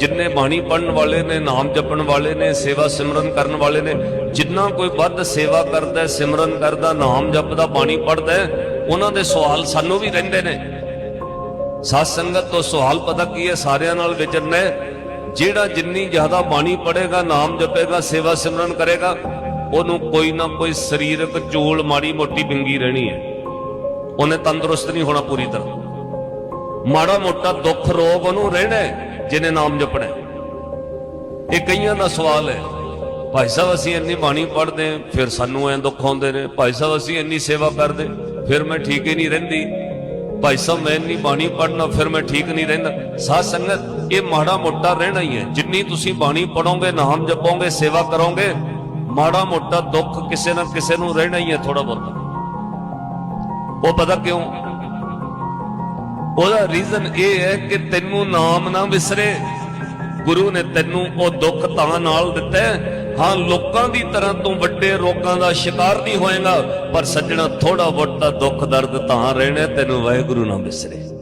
ਜਿੰਨੇ ਬਾਣੀ ਪੜਨ ਵਾਲੇ ਨੇ, ਨਾਮ ਜਪਣ ਵਾਲੇ ਨੇ, ਸੇਵਾ ਸਿਮਰਨ ਕਰਨ ਵਾਲੇ ਨੇ, ਜਿੰਨਾ ਕੋਈ ਵੱਧ ਸੇਵਾ ਕਰਦਾ, ਸਿਮਰਨ ਕਰਦਾ, ਨਾਮ ਜਪਦਾ, ਬਾਣੀ ਪੜਦਾ ਉਹਨਾਂ ਦੇ ਸਵਾਲ ਸਾਨੂੰ ਵੀ ਰਹਿੰਦੇ ਨੇ। ਸਾਧ ਸੰਗਤ ਤੋਂ ਸਵਾਲ ਪਤਾ ਕੀ ਹੈ? ਸਾਰਿਆਂ ਨਾਲ ਵਿਚਰਨਾ ਜਿਹੜਾ ਜਿੰਨੀ ਜ਼ਿਆਦਾ ਬਾਣੀ ਪੜੇਗਾ ਨਾਮ ਜਪੇਗਾ, ਸੇਵਾ ਸਿਮਰਨ ਕਰੇਗਾ, ਉਹਨੂੰ ਕੋਈ ਨਾ ਕੋਈ ਸਰੀਰਕ ਚੋਲ ਮਾੜੀ ਮੋਟੀ ਬਿੰਗੀ ਰਹਿਣੀ ਹੈ। ਉਹਨੇ ਤੰਦਰੁਸਤ ਨਹੀਂ ਹੋਣਾ ਪੂਰੀ ਤਰ੍ਹਾਂ। ਮਾੜਾ ਮੋਟਾ ਦੁੱਖ ਰੋਗ ਉਹਨੂੰ ਰਹਿਣਾ ਜਿਹਨੇ ਨਾਮ ਜਪਣਾ ਇਹ ਕਈਆਂ ਦਾ ਸਵਾਲ ਹੈ, ਭਾਈ ਸਾਹਿਬ ਅਸੀਂ ਇੰਨੀ ਬਾਣੀ ਪੜ੍ਹਦੇ ਫਿਰ ਸਾਨੂੰ ਐ ਦੁੱਖ ਆਉਂਦੇ ਨੇ, ਭਾਈ ਸਾਹਿਬ ਅਸੀਂ ਇੰਨੀ ਸੇਵਾ ਕਰਦੇ, ਫਿਰ ਮੈਂ ਠੀਕ ਹੀ ਨਹੀਂ ਰਹਿੰਦੀ। ਭਾਈ ਸਾਹਿਬ ਮੈਂ ਇੰਨੀ ਬਾਣੀ ਪੜ੍ਹਨਾ, ਫਿਰ ਮੈਂ ਠੀਕ ਨਹੀਂ ਰਹਿੰਦਾ। ਸਾਧ ਸੰਗਤ, ਇਹ ਮਾੜਾ ਮੋਟਾ ਰਹਿਣਾ ਹੀ ਹੈ। ਜਿੰਨੀ ਤੁਸੀਂ ਬਾਣੀ ਪੜੋਗੇ ਨਾਮ ਜਪੋਗੇ, ਸੇਵਾ ਕਰੋਗੇ, ਮਾੜਾ ਮੋਟਾ ਦੁੱਖ ਕਿਸੇ ਨਾ ਕਿਸੇ ਨੂੰ ਰਹਿਣਾ ਹੀ ਹੈ ਥੋੜਾ ਬਹੁਤਾ। ਉਹ ਪਤਾ ਕਿਉਂ? ਉਹਦਾ ਰੀਜ਼ਨ ਇਹ ਹੈ ਕਿ ਤੈਨੂੰ ਨਾਮ ਨਾ ਵਿਸਰੇ। ਗੁਰੂ ਨੇ ਤੈਨੂੰ ਉਹ ਦੁੱਖ ਤਾਂ ਨਾਲ ਦਿੱਤਾ ਹਾਂ। ਲੋਕਾਂ ਦੀ ਤਰ੍ਹਾਂ ਤੂੰ ਵੱਡੇ ਰੋਗਾਂ ਦਾ ਸ਼ਿਕਾਰ ਨਹੀਂ ਹੋਏਗਾ, ਪਰ ਸੱਜਣਾ ਥੋੜਾ ਬਹੁਤਾ ਦੁੱਖ ਦਰਦ ਤਾਂ ਰਹਿਣਾ ਤੈਨੂੰ ਵਾਹਿਗੁਰੂ ਨਾ ਵਿਸਰੇ।